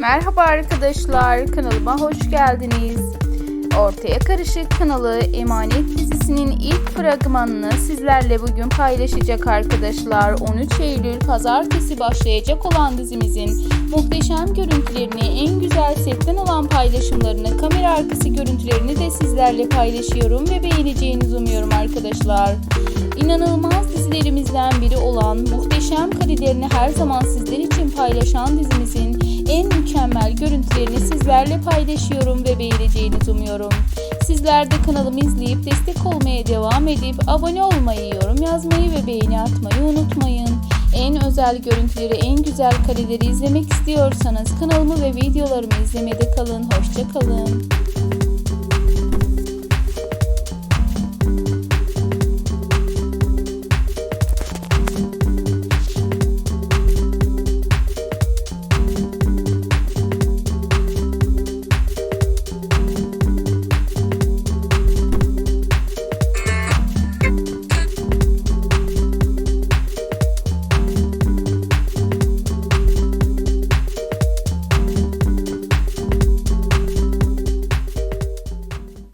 Merhaba arkadaşlar, kanalıma hoş geldiniz. Ortaya Karışık kanalı Emanet dizisinin ilk fragmanını sizlerle bugün paylaşacak arkadaşlar. 13 Eylül pazartesi başlayacak olan dizimizin muhteşem görüntülerini, en güzel setten olan paylaşımlarını, kamera arkası görüntülerini de sizlerle paylaşıyorum ve beğeneceğinizi umuyorum arkadaşlar. İnanılmaz dizilerimizden biri olan muhteşem karelerini her zaman sizler için paylaşan dizimizin mükemmel görüntülerini sizlerle paylaşıyorum ve beğeneceğinizi umuyorum. Sizler de kanalımı izleyip destek olmaya devam edip abone olmayı, yorum yazmayı ve beğeni atmayı unutmayın. En özel görüntüleri, en güzel kareleri izlemek istiyorsanız kanalımı ve videolarımı izlemede kalın. Hoşça kalın.